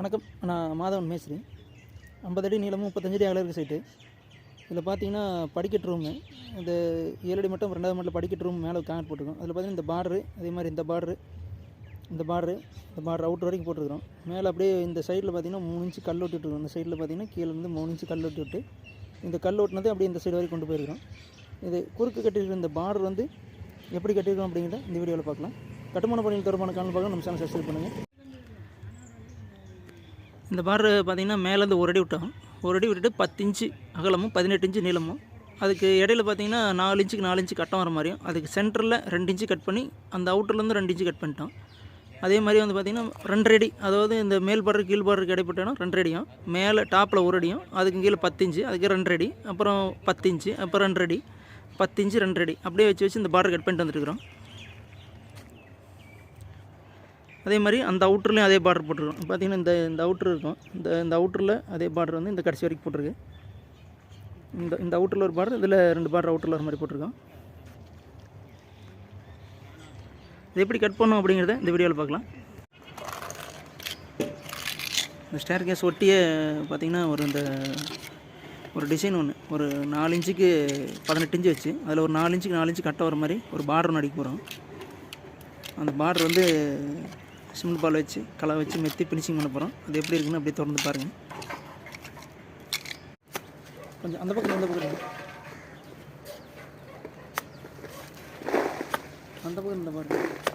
வணக்கம். நான் மாதவன் மேஸ்திரி ஐம்பது அடி நீளமும் முப்பத்தஞ்சு அடி அகலம் சைட்டு இதில் பார்த்தீங்கன்னா படிக்கட்டு ரூமு இந்த ஏழு அடி மட்டும் ரெண்டாவது மட்டும் படிக்கட் ரூம் மேலே காங்கிரட் போட்டிருக்கோம். அதில் பார்த்தீங்கன்னா இந்த பார்டரு அதே மாதிரி இந்த பார்டரு இந்த பார்டரு இந்த பார்டர் அவுட் வரைக்கும் போட்டிருக்கிறோம். மேலே அப்படியே இந்த சைடில் பார்த்தீங்கன்னா மூணு இன்ச்சு கல் ஒட்டிட்டுருக்கோம் இந்த சைடில் பார்த்தீங்கன்னா கீழே மூணு இன்ச்சு கல் ஒட்டி விட்டு இந்த கல் ஒட்டினது அப்படியே இந்த சைடு வரைக்கும் கொண்டு போயிருக்கிறோம். இது குறுக்கு கட்டியிருக்கிற இந்த பார்டர் வந்து எப்படி கட்டியிருக்கோம் அப்படிங்கிறத இந்த வீடியோவில் பார்க்கலாம். கட்டுமான பணிகள் தொடர்பான காரணம் பார்க்க நம்ம சேனல் சப்ஸ்கிரைப் பண்ணுங்கள் இந்த பார் பார்த்தீங்கன்னா மேலேருந்து ஒரு அடி விட்டோம். ஒரு அடி விட்டுட்டு பத்து இன்ச்சு அகலமும் பதினெட்டு இன்ச்சு நீளமும். அதுக்கு இடையில பார்த்தீங்கன்னா நாலு இன்ச்சுக்கு நாலு இன்ச்சு கட்டம் வர மாதிரியும் அதுக்கு சென்டரில் ரெண்டு இன்ச்சு கட் பண்ணி அந்த அவுட்டர்லேருந்து ரெண்டு இன்ச்சு கட் பண்ணிட்டோம். அதே மாதிரி வந்து பார்த்திங்கன்னா ரெண்டரை அடி அதாவது இந்த மேல் பாடுற கீழ் பாடுறதுக்கு இடைப்பட்டனா ரெண்டரை அடியும். மேலே டாப்பில் ஒரு அடியும் அதுக்கு கீழே பத்து இன்ச்சு அதுக்கு ரெண்டரை அடி அப்புறம் பத்து இன்ச்சு அப்புறம் ரெண்டரை அடி பத்து இன்ச்சு ரெண்டரை அடி. அப்படியே வச்சு வச்சு இந்த பார்டர் கட் பண்ணிட்டு வந்துருக்குறோம் அதே மாதிரி அந்த அவுட்டர்லேயும் அதே பார்டர் போட்டிருக்கோம். பார்த்தீங்கன்னா இந்த இந்த அவுட்ரு இருக்கும். இந்த இந்த அவுட்டரில் அதே பார்டர் வந்து இந்த கடைசி வரைக்கும் போட்டிருக்கு. இந்த இந்த அவுட்டரில் ஒரு பார்டர் இதில் ரெண்டு பார்டர் அவுட்டரில் ஒரு மாதிரி போட்டிருக்கோம். இது எப்படி கட் பண்ணோம் அப்படிங்கிறத இந்த வீடியோவில் பார்க்கலாம். இந்த ஸ்டேர் கேஸ் ஒட்டியே பார்த்தீங்கன்னா ஒரு இந்த ஒரு டிசைன் ஒன்று ஒரு நாலு இன்ச்சுக்கு பதினெட்டு இன்ச்சு வச்சு அதில் ஒரு நாலு இன்ச்சுக்கு நாலு இன்ச்சு கட்ட வர மாதிரி ஒரு பார்டர் ஒன்று அடிக்க போகிறோம். அந்த பார்டர் வந்து சிமெண்ட் பால் வச்சு களை வச்சு மெத்தி ஃபினிஷிங் பண்ண போகிறோம் அது எப்படி இருக்குன்னு அப்படியே திறந்து பாருங்கள் கொஞ்சம் அந்த பக்கம் அந்த பக்கம் அந்த பக்கம் இந்த பாருங்கள்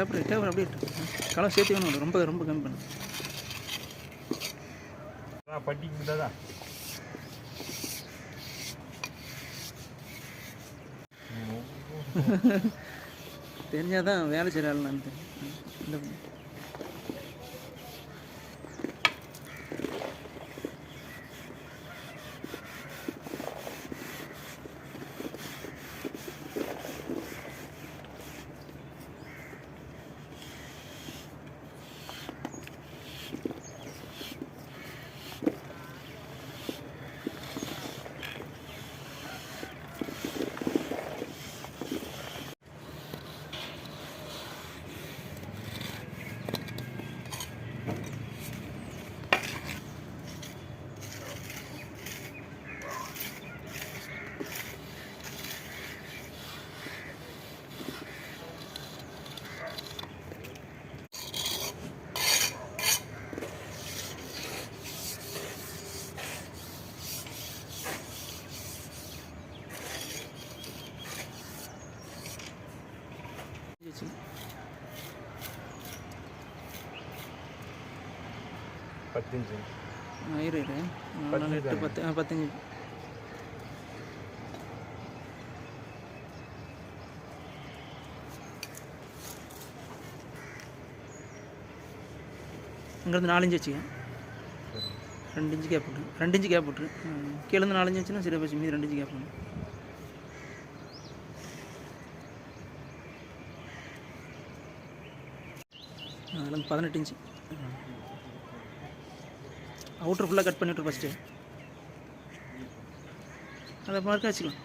டேப்லெட் டேப்லெட் அப்படியே. களை சேர்த்து வேணும் ரொம்ப ரொம்ப கம்மி பண்ணு. பட்டிக்கு விட்டாதா தெரிஞ்சால் தான் வேலை செய்கிற ஆள் நான் இந்த வச்சு. பத்தஞ்சு இரு இரு நாலு எட்டு பத்து பத்தஞ்சு இங்கேருந்து நாலஞ்சு வச்சுக்க ரெண்டு இன்ச்சு கேப் விட்ரு ரெண்டு இன்ச்சு கேப் விட்ரு கீழேருந்து நாலஞ்சு வச்சுன்னா சரியா போச்சு மீதி ரெண்டு இன்ச்சு கேப் பண்ணு அதில் பதினெட்டு இன்ச்சு அவுட்ரு ஃபுல்லாக கட் பண்ணிவிட்டு ஃபஸ்ட்டு அதை மார்க்க வச்சுக்கலாம்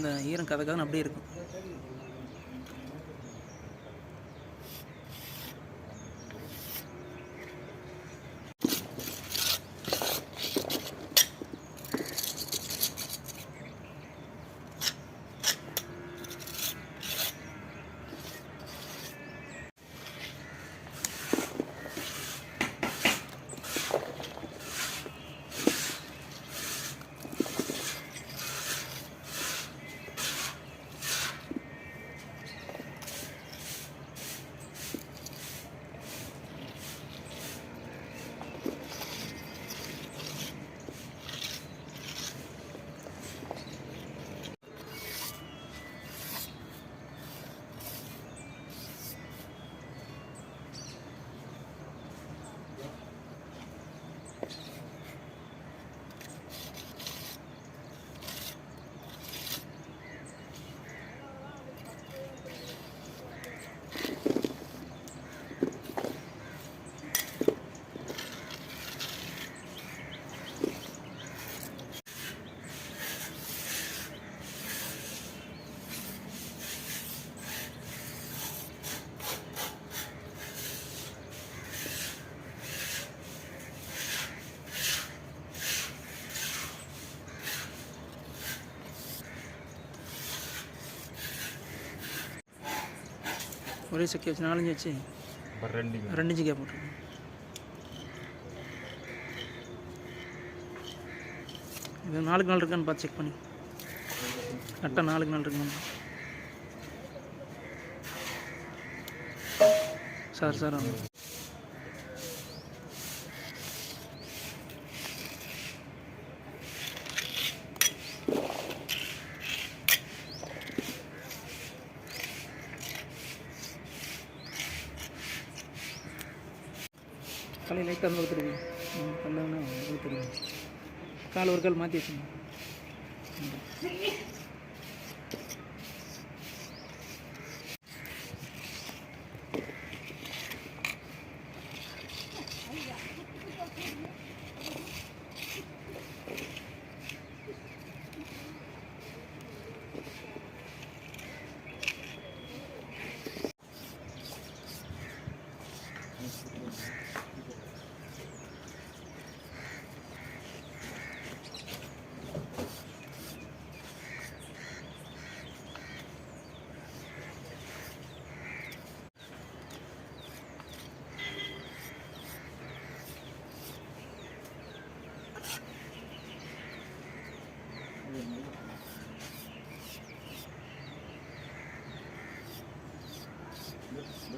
இந்த அந்த ஈரம் கதை கதைன்னு அப்படியே இருக்கும். ஒரே செக்கி வச்சு நாலஞ்சு வச்சு ரெண்டு கேப் போட்டுருங்க இது நாலுக்கு நாள் இருக்கான்னு பார்த்து செக் பண்ணி. கரெக்டாக நாலுக்கு நாள் இருக்குன்னு சார் சார் ஆமாம் காலை லைட்டாக அந்த பக்கம் திரும்பி ம் பண்ணாங்கன்னா உங்களுக்கு கால் ஒரு கால் மாற்றி வச்சுங்க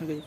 那个